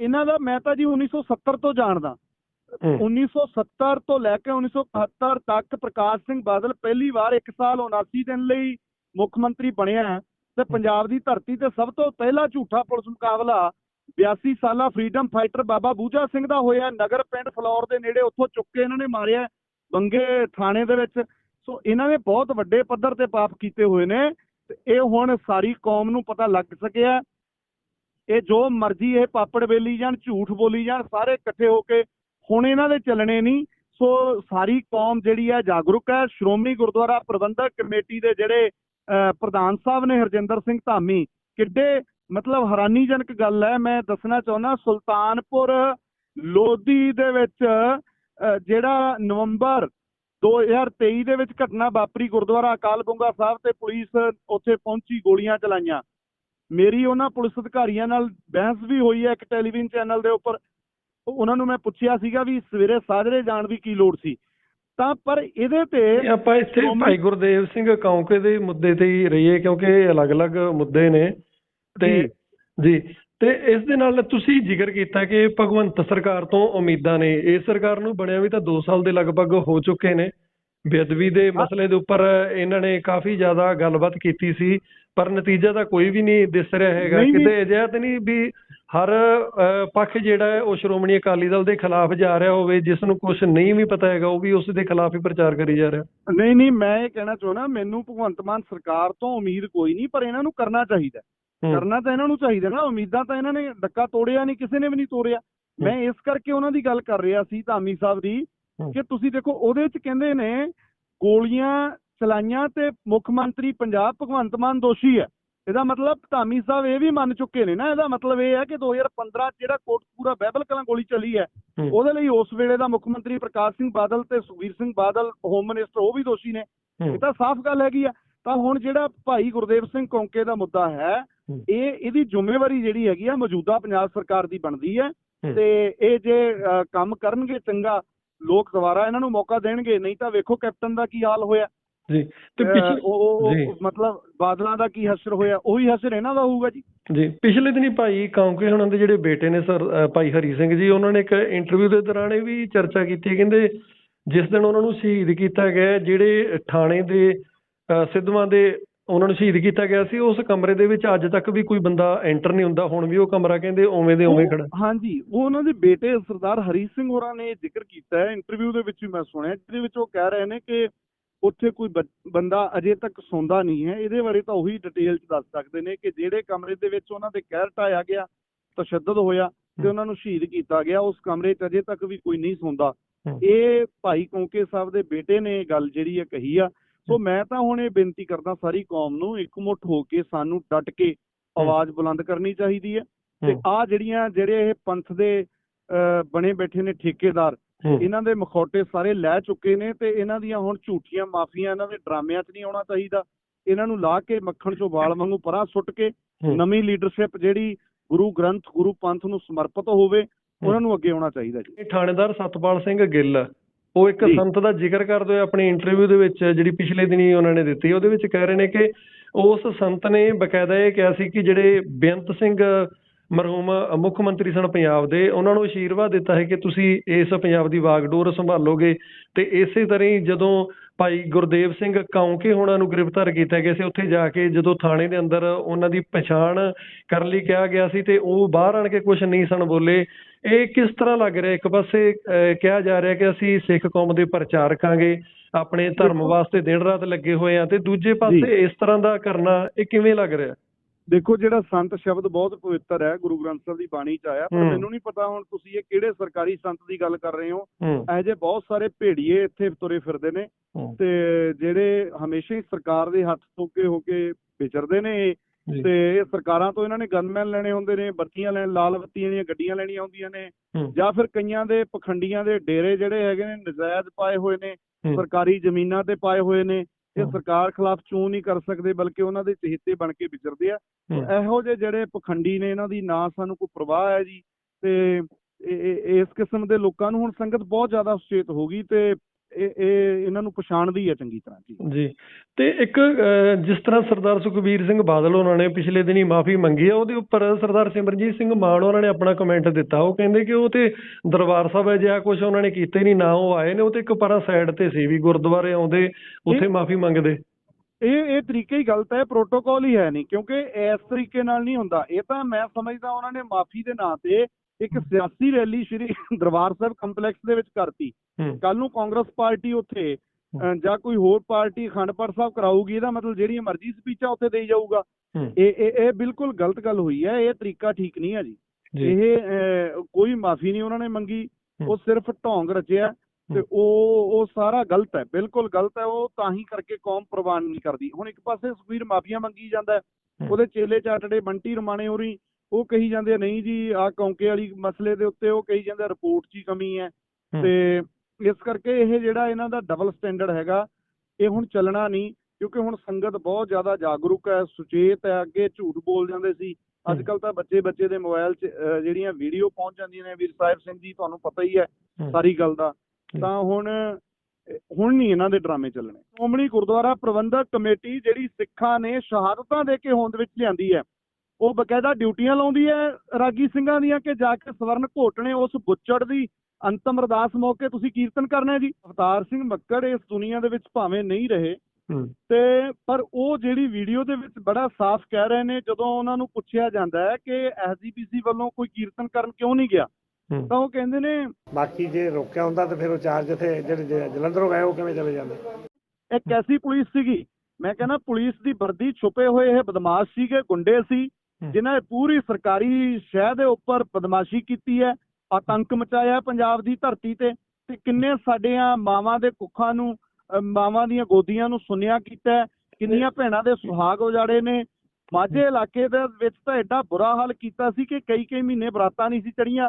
ਇਹਨਾਂ ਦਾ ਮੈਂ ਤਾਂ ਜੀ 1970 ਤੋਂ ਜਾਣਦਾ। ਹੂੰ। 1970 ਤੋਂ ਲੈ ਕੇ 1971 ਤੱਕ ਪ੍ਰਕਾਸ਼ ਸਿੰਘ ਬਾਦਲ ਪਹਿਲੀ ਵਾਰ 1 ਸਾਲ 79 ਦਿਨ ਲਈ ਮੁੱਖ ਮੰਤਰੀ ਬਣਿਆ ਤੇ ਪੰਜਾਬ ਦੀ ਧਰਤੀ ਤੇ ਸਭ ਤੋਂ ਪਹਿਲਾ ਝੂਠਾ ਪੁਲਿਸ ਮੁਕਾਬਲਾ 82 ਸਾਲਾ ਫਰੀडम ਫਾਈਟਰ ਬਾਬਾ ਬੂਜਾ ਸਿੰਘ ਦਾ ਹੋਇਆ ਨਗਰ ਪਿੰਡ ਫਲੌਰ ਦੇ ਨੇੜੇ। ਉੱਥੋਂ ਚੁੱਕ ਕੇ ਇਹਨਾਂ ਨੇ ਮਾਰਿਆ ਬੰਗੇ ਥਾਣੇ ਦੇ ਵਿੱਚ। ਸੋ ਇਹਨਾਂ ਨੇ ਬਹੁਤ ਵੱਡੇ ਪੱਧਰ ਤੇ ਪਾਪ ਕੀਤੇ ਹੋਏ ਨੇ ਤੇ ਇਹ ਹੁਣ ਸਾਰੀ ਕੌਮ ਨੂੰ ਪਤਾ ਲੱਗ ਸਕਿਆ। ਇਹ ਜੋ ਮਰਜ਼ੀ ਇਹ ਪਾਪੜ ਵੇਲੀ ਜਾਣ ਝੂਠ ਬੋਲੀ ਜਾਣ ਸਾਰੇ ਇਕੱਠੇ ਹੋ ਕੇ ਹੁਣ ਇਹਨਾਂ ਦੇ ਚੱਲਣੇ ਨਹੀਂ। ਸੋ ਸਾਰੀ ਕੌਮ ਜਿਹੜੀ ਹੈ ਜਾਗਰੂਕ ਹੈ। ਸ਼੍ਰੋਮਣੀ ਗੁਰਦੁਆਰਾ ਪ੍ਰਬੰਧਕ ਕਮੇਟੀ ਦੇ ਜਿਹੜੇ ਅਹ, ਪ੍ਰਧਾਨ ਸਾਹਿਬ ਨੇ ਹਰਜਿੰਦਰ ਸਿੰਘ ਧਾਮੀ ਕਿੱਡੇ ਮਤਲਬ ਹੈਰਾਨੀਜਨਕ ਗੱਲ ਹੈ। ਮੈਂ ਦੱਸਣਾ ਚਾਹੁੰਦਾ ਸੁਲਤਾਨਪੁਰ ਲੋਧੀ ਦੇ ਵਿੱਚ ਜਿਹੜਾ ਨਵੰਬਰ 2023 ਦੇ ਵਿੱਚ ਘਟਨਾ ਵਾਪਰੀ ਗੁਰਦੁਆਰਾ ਅਕਾਲ ਬੁੰਗਾ ਸਾਹਿਬ ਤੇ ਪੁਲਿਸ ਉੱਥੇ ਪਹੁੰਚੀ ਗੋਲੀਆਂ ਚਲਾਈਆਂ। ਮੇਰੀ ਉਹਨਾਂ ਪੁਲਿਸ ਅਧਿਕਾਰੀਆਂ ਨਾਲ ਬਹਿਸ ਵੀ ਹੋਈ ਹੈ ਇੱਕ ਟੈਲੀਵਿਜ਼ਨ ਚੈਨਲ ਦੇ ਉੱਪਰ। ਉਹ- ਉਹਨਾਂ ਨੂੰ ਮੈਂ ਪੁੱਛਿਆ ਸੀਗਾ ਵੀ ਸਵੇਰੇ ਸਾਜਰੇ ਜਾਣ ਦੀ ਕੀ ਲੋੜ ਸੀ। ਤਾਂ ਪਰ ਇਹਦੇ ਤੇ ਇਹ ਆਪਾਂ ਇੱਥੇ ਭਾਈ ਗੁਰਦੇਵ ਸਿੰਘ ਕੌਂਕੇ ਦੇ ਮੁੱਦੇ ਤੇ ਹੀ ਰਹੀਏ ਕਿਉਂਕਿ ਇਹ ਅਲੱਗ-ਅਲੱਗ ਮੁੱਦੇ ਨੇ। ਤੇ ਜੀ। ਤੇ ਇਸ ਦੇ ਨਾਲ ਤੁਸੀਂ ਜ਼ਿਕਰ ਕੀਤਾ ਕਿ ਭਗਵੰਤ ਸਰਕਾਰ ਤੋਂ ਉਮੀਦਾਂ ਨੇ। ਇਸ ਸਰਕਾਰ ਨੂੰ ਬਣਿਆ ਵੀ ਤਾਂ 2 ਸਾਲ ਦੇ ਲਗਭਗ ਹੋ ਚੁੱਕੇ ਨੇ। ਬੇਅਦਬੀ ਦੇ ਮਸਲੇ ਦੇ ਉੱਪਰ ਇਹਨਾਂ ਨੇ ਕਾਫੀ ਜ਼ਿਆਦਾ ਗੱਲਬਾਤ ਕੀਤੀ ਸੀ ਪਰ ਨਤੀਜਾ ਤਾਂ ਕੋਈ ਵੀ ਨਹੀਂ ਦਿਸ ਰਿਹਾ ਹੈਗਾ। ਕਿਤੇ ਅਜਿਹਾ ਤਾਂ ਨਹੀਂ ਵੀ ਹਰ ਪੱਖ ਜਿਹੜਾ ਹੈ ਉਹ ਸ਼੍ਰੋਮਣੀ ਅਕਾਲੀ ਦਲ ਦੇ ਖਿਲਾਫ ਜਾ ਰਿਹਾ ਹੋਵੇ ਜਿਸ ਨੂੰ ਕੁਝ ਨਹੀਂ ਵੀ ਪਤਾ ਹੈਗਾ ਉਹ ਵੀ ਉਸ ਦੇ ਖਿਲਾਫ ਹੀ ਪ੍ਰਚਾਰ ਕਰੀ ਜਾ ਰਿਹਾ ਨਹੀਂ ਨਹੀਂ ਮੈਂ ਇਹ ਕਹਿਣਾ ਚਾਹੁੰਦਾ ਮੈਨੂੰ ਭਗਵੰਤ ਮਾਨ ਸਰਕਾਰ ਤੋਂ ਉਮੀਦ ਕੋਈ ਨਹੀਂ ਪਰ ਇਹਨਾਂ ਨੂੰ ਕਰਨਾ ਚਾਹੀਦਾ। ਕਰਨਾ ਤਾਂ ਇਹਨਾਂ ਨੂੰ ਚਾਹੀਦਾ ਨਾ ਉਮੀਦਾਂ ਤਾਂ ਇਹਨਾਂ ਨੇ ਡੱਕਾ ਤੋੜਿਆ ਨਹੀਂ ਕਿਸੇ ਨੇ ਵੀ ਨਹੀਂ ਤੋੜਿਆ ਮੈਂ ਇਸ ਕਰਕੇ ਉਹਨਾਂ ਦੀ ਗੱਲ ਕਰ ਰਿਹਾ ਸੀ ਧਾਮੀ ਸਾਹਿਬ ਦੀ। ਕਿ ਤੁਸੀਂ ਦੇਖੋ ਉਹਦੇ ਵਿੱਚ ਕਹਿੰਦੇ ਨੇ ਗੋਲੀਆਂ ਚਲਾਈਆਂ ਤੇ ਮੁੱਖ ਮੰਤਰੀ ਪੰਜਾਬ ਭਗਵੰਤ ਮਾਨ ਦੋਸ਼ੀ ਹੈ ਇਹਦਾ ਮਤਲਬ ਧਾਮੀ ਸਾਹਿਬ ਇਹ ਵੀ ਮੰਨ ਚੁੱਕੇ ਨੇ ਨਾ ਇਹਦਾ ਮਤਲਬ ਇਹ ਹੈ ਕਿ 2015 'ਚ ਜਿਹੜਾ ਕੋਟਪੂਰਾ ਬਹਿਬਲ ਕਲਾਂ ਗੋਲੀ ਚੱਲੀ ਹੈ। ਉਹਦੇ ਲਈ ਉਸ ਵੇਲੇ ਦਾ ਮੁੱਖ ਮੰਤਰੀ ਪ੍ਰਕਾਸ਼ ਸਿੰਘ ਬਾਦਲ ਤੇ ਸੁਖਬੀਰ ਸਿੰਘ ਬਾਦਲ ਹੋਮ ਮਿਨਿਸਟਰ ਉਹ ਵੀ ਦੋਸ਼ੀ ਨੇ। ਇਹ ਤਾਂ ਸਾਫ਼ ਗੱਲ ਹੈਗੀ ਆ ਤਾਂ ਹੁਣ ਜਿਹੜਾ ਭਾਈ ਗੁਰਦੇਵ ਸਿੰਘ ਕੌਂਕੇ ਦਾ ਮੁੱਦਾ ਹੈ। ਇਹ ਇਹਦੀ ਜ਼ਿੰਮੇਵਾਰੀ ਜਿਹੜੀ ਹੈਗੀ ਆ ਮੌਜੂਦਾ ਪੰਜਾਬ ਸਰਕਾਰ ਦੀ ਬਣਦੀ ਹੈ। ਤੇ ਇਹ ਜੇ ਕੰਮ ਕਰਨਗੇ ਚੰਗਾ ਲੋਕ ਦੁਬਾਰਾ ਇਹਨਾਂ ਨੂੰ ਮੌਕਾ ਦੇਣਗੇ ਨਹੀਂ ਤਾਂ ਵੇਖੋ ਕੈਪਟਨ ਦਾ ਕੀ ਹਾਲ ਹੋਇਆ। ਜੀ ਤੇ ਪਿਛਲੇ ਉਹ ਮਤਲਬ ਬਾਦਲਾਂ ਦਾ ਕੀ ਹਸ਼ਰ ਹੋਇਆ ਉਹੀ ਹਸ਼ਰ ਇਹਨਾਂ ਦਾ ਹੋਊਗਾ ਜੀ। ਜੀ ਪਿਛਲੇ ਦਿਨੀ ਭਾਈ ਕੌਂਕੇ ਹੁਣਾਂ ਦੇ ਜਿਹੜੇ ਬੇਟੇ ਨੇ ਸਰ ਭਾਈ ਹਰੀ ਸਿੰਘ ਜੀ ਉਹਨਾਂ ਨੇ ਇੱਕ ਇੰਟਰਵਿਊ ਦੇ ਦੌਰਾਨ ਇਹ ਵੀ ਚਰਚਾ ਕੀਤੀ ਕਹਿੰਦੇ ਜਿਸ ਦਿਨ ਉਹਨਾਂ ਨੂੰ ਸ਼ਹੀਦ ਕੀਤਾ ਗਿਆ ਜਿਹੜੇ ਥਾਣੇ ਦੇ ਸਿੱਧਵਾਂ ਦੇ ਉਹਨਾਂ ਨੂੰ ਸ਼ਹੀਦ ਕੀਤਾ ਗਿਆ ਸੀ ਉਸ ਕਮਰੇ ਦੇ ਵਿੱਚ ਅੱਜ ਤੱਕ ਵੀ ਕੋਈ ਬੰਦਾ ਐਂਟਰ ਨਹੀਂ ਹੁੰਦਾ ਹੁਣ ਵੀ ਉਹ ਕਮਰਾ ਕਹਿੰਦੇ ਉਵੇਂ ਦੇ ਉਵੇਂ ਖੜਾ ਹਾਂਜੀ ਉਹ ਉਹਨਾਂ ਦੇ ਬੇਟੇ ਸਰਦਾਰ ਹਰੀ ਸਿੰਘ ਹੋਰਾਂ ਨੇ ਜ਼ਿਕਰ ਕੀਤਾ ਹੈ ਇੰਟਰਵਿਊ ਦੇ ਵਿੱਚ ਵੀ ਮੈਂ ਸੁਣਿਆ ਜਿਹਦੇ ਵਿੱਚ ਉਹ ਕਹਿ ਰਹੇ ਨੇ ਕਿ ਉੱਥੇ ਕੋਈ ਬੰਦਾ ਅਜੇ ਤੱਕ ਸੌਂਦਾ ਨਹੀਂ ਹੈ ਇਹਦੇ ਬਾਰੇ ਤਾਂ ਉਹੀ ਡਿਟੇਲ ਚ ਦੱਸ ਸਕਦੇ ਨੇ ਕਿ ਜਿਹੜੇ ਕਮਰੇ ਦੇ ਵਿੱਚ ਉਹਨਾਂ ਦੇ ਕਹਿਰ ਢਾਇਆ ਗਿਆ ਤਸ਼ੱਦਦ ਹੋਇਆ ਤੇ। ਉਹਨਾਂ ਨੂੰ ਸ਼ਹੀਦ ਕੀਤਾ ਗਿਆ ਉਸ ਕਮਰੇ 'ਚ ਅਜੇ ਤੱਕ ਵੀ ਕੋਈ ਨਹੀਂ ਸੌਂਦਾ। ਇਹ ਭਾਈ ਕੌਂਕੇ ਸਾਹਿਬ ਦੇ ਬੇਟੇ ਨੇ ਗੱਲ ਜਿਹੜੀ ਹੈ ਕਹੀ ਆ ਸੋ ਮੈਂ ਤਾਂ ਹੁਣ ਇਹ ਬੇਨਤੀ ਕਰਦਾ ਸਾਰੀ ਕੌਮ ਨੂੰ ਇਕਮੁੱਠ ਹੋ ਕੇ ਸਾਨੂੰ ਡਟ ਕੇ ਆਵਾਜ਼ ਬੁਲੰਦ ਕਰਨੀ ਚਾਹੀਦੀ ਹੈ ਤੇ। ਆ ਜਿਹੜੀਆਂ ਜਿਹੜੇ ਇਹ ਪੰਥ ਦੇ ਬਣੇ ਬੈਠੇ ਨੇ ਠੇਕੇਦਾਰ। ਇਹਨਾਂ ਦੇ ਮਖੌਟੇ ਸਾਰੇ ਲੈ ਚੁੱਕੇ ਨੇ ਤੇ ਇਹਨਾਂ ਦੀਆਂ ਹੁਣ ਝੂਠੀਆਂ ਮਾਫੀਆਂ ਇਹਨਾਂ ਦੇ ਡਰਾਮਿਆਂ 'ਚ ਨਹੀਂ ਆਉਣਾ ਚਾਹੀਦਾ ਇਹਨਾਂ ਨੂੰ ਲਾ ਕੇ ਮੱਖਣ ਚੋਂ ਵਾਲ ਵਾਂਗੂ ਪਰਾਂ ਸੁੱਟ ਕੇ। ਨਵੀਂ ਲੀਡਰਸ਼ਿਪ ਜਿਹੜੀ ਗੁਰੂ ਗ੍ਰੰਥ ਗੁਰੂ ਪੰਥ ਨੂੰ ਸਮਰਪਿਤ ਹੋਵੇ ਉਹਨਾਂ ਨੂੰ ਅੱਗੇ ਆਉਣਾ ਚਾਹੀਦਾ ਜੀ ਥਾਣੇਦਾਰ ਸਤਪਾਲ ਸਿੰਘ ਗਿੱਲ ਉਹ ਇੱਕ। ਸੰਤ ਦਾ ਜ਼ਿਕਰ ਕਰਦੇ ਹੋਏ ਆਪਣੀ ਇੰਟਰਵਿਊ ਦੇ ਵਿੱਚ ਜਿਹੜੀ ਪਿਛਲੇ ਦਿਨੀ ਉਹਨਾਂ ਨੇ ਦਿੱਤੀ ਉਹਦੇ ਵਿੱਚ ਕਹਿ ਰਹੇ ਨੇ ਕਿ ਉਸ ਸੰਤ ਨੇ ਬਕਾਇਦਾ ਇਹ ਕਿਹਾ ਸੀ ਕਿ ਜਿਹੜੇ ਬੇਅੰਤ ਸਿੰਘ ਮਰਹੂਮ ਮੁੱਖ ਮੰਤਰੀ ਸਨ ਪੰਜਾਬ ਦੇ ਉਹਨਾਂ ਨੂੰ ਅਸ਼ੀਰਵਾਦ ਦਿੱਤਾ ਹੈ ਕਿ ਤੁਸੀਂ ਇਸ ਪੰਜਾਬ ਦੀ ਵਾਗਡੋਰ ਸੰਭਾਲੋਗੇ ਤੇ ਇਸੇ ਤਰ੍ਹਾਂ ਹੀ ਜਦੋਂ ਭਾਈ ਗੁਰਦੇਵ ਸਿੰਘ ਕੌਂਕੇ ਹੋਣਾ ਨੂੰ ਗ੍ਰਿਫਤਾਰ ਕੀਤਾ ਗਿਆ ਸੀ ਉੱਥੇ ਜਾ ਕੇ ਜਦੋਂ ਥਾਣੇ ਦੇ ਅੰਦਰ ਉਹਨਾਂ ਦੀ ਪਛਾਣ ਕਰਨ ਲਈ ਕਿਹਾ ਗਿਆ ਸੀ ਤੇ ਉਹ ਬਾਹਰ ਆਣ ਕੇ ਕੁਝ ਨਹੀਂ ਸਨ ਬੋਲੇ ਇਹ ਕਿਸ ਤਰ੍ਹਾਂ ਲੱਗ ਰਿਹਾ? ਇੱਕ ਪਾਸੇ ਕਿਹਾ ਜਾ ਰਿਹਾ ਕਿ ਅਸੀਂ ਸਿੱਖ ਕੌਮ ਦੇ ਪ੍ਰਚਾਰਕਾਂਗੇ ਆਪਣੇ ਧਰਮ ਵਾਸਤੇ ਦਿਨ ਰਾਤ ਲੱਗੇ ਹੋਏ ਆ ਤੇ ਦੂਜੇ ਪਾਸੇ ਇਸ ਤਰ੍ਹਾਂ ਦਾ ਕਰਨਾ ਇਹ ਕਿਵੇਂ ਲੱਗ ਰਿਹਾ? ਦੇਖੋ ਜਿਹੜਾ ਸੰਤ ਸ਼ਬਦ ਬਹੁਤ ਪਵਿੱਤਰ ਹੈ ਗੁਰੂ ਗ੍ਰੰਥ ਸਾਹਿਬ ਦੀ ਬਾਣੀ 'ਚ ਆਇਆ ਪਰ। ਮੈਨੂੰ ਨਹੀਂ ਪਤਾ ਹੁਣ ਤੁਸੀਂ ਇਹ ਕਿਹੜੇ ਸਰਕਾਰੀ ਸੰਤ ਦੀ ਗੱਲ ਕਰ ਰਹੇ ਹੋ। ਇਹੋ ਜਿਹੇ ਬਹੁਤ ਸਾਰੇ ਭੇੜੀਏ ਇੱਥੇ ਤੁਰੇ ਫਿਰਦੇ ਨੇ ਤੇ ਜਿਹੜੇ ਹਮੇਸ਼ਾ ਹੀ ਸਰਕਾਰ ਦੇ ਹੱਥ ਧੋਕੇ ਹੋ ਕੇ ਵਿਚਰਦੇ ਨੇ ਜੀ, ਤੇ ਇਹ ਸਰਕਾਰਾਂ ਤੋਂ ਇਹਨਾਂ ਨੇ ਗਨਮੈਨ ਲੈਣੇ ਹੁੰਦੇ ਨੇ ਬੱਤੀਆਂ ਲੈਣ ਲਾਲ ਬੱਤੀਆਂ ਦੀਆਂ ਗੱਡੀਆਂ ਲੈਣੀਆਂ ਹੁੰਦੀਆਂ ਨੇ। ਜਾਂ ਫਿਰ ਕਈਆਂ ਦੇ ਪਖੰਡੀਆਂ ਦੇ ਡੇਰੇ ਜਿਹੜੇ ਹੈਗੇ ਨੇ ਨਜਾਇਜ਼ ਪਾਏ ਹੋਏ ਨੇ ਸਰਕਾਰੀ ਜ਼ਮੀਨਾਂ ਤੇ ਪਾਏ ਹੋਏ ਨੇ। ਇਹ। ਸਰਕਾਰ ਖਿਲਾਫ ਚੋਣ ਨਹੀਂ ਕਰ ਸਕਦੇ ਬਲਕਿ ਉਹਨਾਂ ਦੇ ਚਹੇਤੇ ਬਣ ਕੇ ਵਿਚਰਦੇ ਆ। ਇਹੋ ਜਿਹੇ ਜਿਹੜੇ ਪਖੰਡੀ ਨੇ ਇਹਨਾਂ ਦੀ ਨਾ ਸਾਨੂੰ ਕੋਈ ਪ੍ਰਵਾਹ ਹੈ ਜੀ। ਤੇ ਇਸ ਕਿਸਮ ਦੇ ਲੋਕਾਂ ਨੂੰ ਹੁਣ ਸੰਗਤ ਬਹੁਤ ਜ਼ਿਆਦਾ ਸੁਚੇਤ ਹੋ ਗਈ ਤੇ ਇਹ ਇਹ ਇਹਨਾਂ ਨੂੰ ਪਛਾਣਦੀ ਹੈ ਚੰਗੀ ਤਰ੍ਹਾਂ ਜੀ ਜੀ। ਤੇ ਇੱਕ ਜਿਸ ਤਰ੍ਹਾਂ ਸਰਦਾਰ ਸੁਖਬੀਰ ਸਿੰਘ ਬਾਦਲ ਉਹਨਾਂ ਨੇ ਪਿਛਲੇ ਦਿਨੀ ਮਾਫੀ ਮੰਗੀ ਹੈ ਉਹਦੇ ਉੱਪਰ ਸਰਦਾਰ ਸਿਮਰਜੀਤ ਸਿੰਘ ਮਾਨ ਉਹਨਾਂ ਨੇ ਆਪਣਾ ਕਮੈਂਟ ਦਿੱਤਾ। ਉਹ ਕਹਿੰਦੇ ਕਿ ਉਹ ਤੇ ਦਰਬਾਰ ਸਾਹਿਬ ਅਜਿਹਾ ਕੁਝ ਉਹਨਾਂ ਨੇ ਕੀਤਾ ਹੀ ਨਹੀਂ ਨਾ ਉਹ ਆਏ ਨੇ ਉਹ ਤੇ ਇੱਕ ਪਰਾਂ ਸਾਈਡ ਤੇ ਸੀ ਵੀ ਗੁਰਦੁਆਰੇ ਆਉਂਦੇ ਉੱਥੇ ਮਾਫੀ ਮੰਗਦੇ। ਇਹ ਇਹ ਤਰੀਕੇ ਹੀ ਗਲਤ ਹੈ ਪ੍ਰੋਟੋਕਾਲ ਹੀ ਹੈ ਨਹੀਂ ਕਿਉਂਕਿ ਇਸ ਤਰੀਕੇ ਨਾਲ ਨਹੀਂ ਹੁੰਦਾ। ਇਹ ਤਾਂ ਮੈਂ ਸਮਝਦਾ ਉਹਨਾਂ ਨੇ ਮਾਫੀ ਦੇ ਨਾਂ ਤੇ ਇੱਕ ਸਿਆਸੀ ਰੈਲੀ ਸ਼੍ਰੀ ਦਰਬਾਰ ਸਾਹਿਬ ਕੰਪਲੈਕਸ ਦੇ ਵਿੱਚ ਕਰਤੀ। ਕੱਲ ਨੂੰ ਕਾਂਗਰਸ ਪਾਰਟੀ ਉੱਥੇ ਜਾਂ ਕੋਈ ਹੋਰ ਪਾਰਟੀ ਅਖੰਡਪੁਰ ਸਾਹਿਬ ਕਰਾਊਗੀ ਇਹਦਾ ਮਤਲਬ ਜਿਹੜੀਆਂ ਮਰਜ਼ੀ ਸਪੀਚਾਂ ਉੱਥੇ ਦੇਈ ਜਾਊਗਾ। ਇਹ ਇਹ ਇਹ ਬਿਲਕੁਲ ਗਲਤ ਗੱਲ ਹੋਈ ਹੈ ਇਹ ਤਰੀਕਾ ਠੀਕ ਨਹੀਂ ਹੈ ਜੀ। ਇਹ ਕੋਈ ਮਾਫੀ ਨਹੀਂ ਉਹਨਾਂ ਨੇ ਮੰਗੀ। ਉਹ ਸਿਰਫ ਢੋਂਗ ਰਚਿਆ ਤੇ। ਉਹ ਉਹ ਸਾਰਾ ਗਲਤ ਹੈ ਬਿਲਕੁਲ ਗਲਤ ਹੈ ਉਹ ਤਾਂ ਹੀ ਕਰਕੇ ਕੌਮ ਪ੍ਰਵਾਨ ਨਹੀਂ ਕਰਦੀ। ਹੁਣ ਇੱਕ ਪਾਸੇ ਸੁਖਬੀਰ ਮਾਫੀਆਂ ਮੰਗੀ ਜਾਂਦਾ। ਉਹਦੇ ਚੇਲੇ ਚਾਟੜੇ ਬੰਟੀ ਰਮਾਣੇ ਹੋਰੀ ਉਹ ਕਹੀ ਜਾਂਦੇ ਨਹੀਂ ਜੀ ਆ ਕੌਂਕੇ ਵਾਲੀ ਮਸਲੇ ਦੇ ਉੱਤੇ ਉਹ ਕਹੀ ਜਾਂਦੇ ਰਿਪੋਰਟ 'ਚ ਹੀ ਕਮੀ ਹੈ। ਤੇ ਇਸ ਕਰਕੇ ਇਹ ਜਿਹੜਾ ਇਹਨਾਂ ਦਾ ਡਬਲ ਸਟੈਂਡਰਡ ਹੈਗਾ ਇਹ ਹੁਣ ਚੱਲਣਾ ਨਹੀਂ ਕਿਉਂਕਿ ਹੁਣ ਸੰਗਤ ਬਹੁਤ ਜ਼ਿਆਦਾ ਜਾਗਰੂਕ ਹੈ ਸੁਚੇਤ ਹੈ ਅੱਗੇ ਝੂਠ ਬੋਲ ਜਾਂਦੇ ਸੀ ਅੱਜ ਕੱਲ ਤਾਂ ਬੱਚੇ ਬੱਚੇ ਦੇ ਮੋਬਾਈਲ 'ਚ ਜਿਹੜੀਆਂ ਵੀਡੀਓ ਪਹੁੰਚ ਜਾਂਦੀਆਂ ਨੇ ਵੀਰ ਸਾਹਿਬ ਸਿੰਘ ਜੀ ਤੁਹਾਨੂੰ ਪਤਾ ਹੀ ਹੈ। ਸਾਰੀ ਗੱਲ ਦਾ। ਤਾਂ ਹੁਣ ਹੁਣ ਨਹੀਂ ਇਹਨਾਂ ਦੇ ਡਰਾਮੇ ਚੱਲਣੇ ਸ਼੍ਰੋਮਣੀ ਗੁਰਦੁਆਰਾ ਪ੍ਰਬੰਧਕ ਕਮੇਟੀ ਜਿਹੜੀ ਸਿੱਖਾਂ ਨੇ ਸ਼ਹਾਦਤਾਂ ਦੇ ਕੇ ਹੋਂਦ ਵਿੱਚ ਲਿਆਂਦੀ ਹੈ ਉਹ ਬਕਾਇਦਾ ਡਿਊਟੀਆਂ ਲਾਉਂਦੀ ਹੈ ਰਾਗੀ ਸਿੰਘਾਂ ਦੀਆਂ ਕਿ ਜਾ ਕੇ ਸਵਰਨ ਘੋਟਣੇ ਉਸ ਬੁੱਚੜ ਦੀ ਅੰਤਮ ਅਰਦਾਸ ਮੌਕੇ ਤੁਸੀਂ ਕੀਰਤਨ ਕਰਨਾ ਹੈ ਜੀ। ਅਵਤਾਰ ਸਿੰਘ ਮੱਕੜ ਇਸ ਦੁਨੀਆ ਦੇ ਵਿੱਚ ਭਾਵੇਂ ਨਹੀਂ ਰਹੇ ਤੇ ਪਰ ਉਹ ਜਿਹੜੀ ਵੀਡੀਓ ਦੇ ਵਿੱਚ ਬੜਾ ਸਾਫ਼ ਕਹਿ ਰਹੇ ਨੇ ਜਦੋਂ ਉਹਨਾਂ ਨੂੰ ਪੁੱਛਿਆ ਜਾਂਦਾ ਹੈ ਕਿ ਐਸਜੀਪੀਸੀ ਵੱਲੋਂ ਕੋਈ ਕੀਰਤਨ ਕਰਨ ਕਿਉਂ ਨਹੀਂ ਗਿਆ ਤਾਂ ਉਹ ਕਹਿੰਦੇ ਨੇ ਬਾਕੀ ਜੇ ਰੋਕਿਆ ਹੁੰਦਾ ਤਾਂ ਫਿਰ ਉਹ ਚਾਰ ਜਿੱਥੇ ਜਿਹੜੇ ਜਲੰਧਰੋਂ ਗਏ ਉਹ ਕਿਵੇਂ ਚਲੇ ਜਾਂਦੇ? ਇਹ ਕੈਸੀ ਪੁਲਿਸ ਸੀਗੀ ਮੈਂ ਕਹਿੰਦਾ ਪੁਲਿਸ ਦੀ ਵਰਦੀ ਛੁਪੇ ਹੋਏ ਇਹ ਬਦਮਾਸ਼ ਸੀਗੇ ਗੁੰਡੇ ਸੀ। ਜਿਨ੍ਹਾਂ ਨੇ ਪੂਰੀ ਸਰਕਾਰੀ ਸ਼ਹਿਰ ਦੇ ਉੱਪਰ ਬਦਮਾਸ਼ੀ ਕੀਤੀ ਹੈ ਆਤੰਕ ਮਚਾਇਆ ਪੰਜਾਬ ਦੀ ਧਰਤੀ ਤੇ ਤੇ ਕਿੰਨੇ ਸਾਡੀਆਂ ਮਾਵਾਂ ਦੇ ਕੁੱਖਾਂ ਨੂੰ ਮਾਵਾਂ ਦੀਆਂ ਗੋਦੀਆਂ ਨੂੰ ਸੁੰਨਿਆ ਕੀਤਾ ਕਿੰਨੀਆਂ ਭੈਣਾਂ ਦੇ ਸੁਹਾਗ ਉਜਾੜੇ ਨੇ। ਮਾਝੇ ਇਲਾਕੇ ਦੇ ਵਿੱਚ ਤਾਂ ਐਡਾ ਬੁਰਾ ਹਾਲ ਕੀਤਾ ਸੀ ਕਿ ਕਈ ਕਈ ਮਹੀਨੇ ਬਰਾਤਾਂ ਨਹੀਂ ਸੀ ਚੜੀਆਂ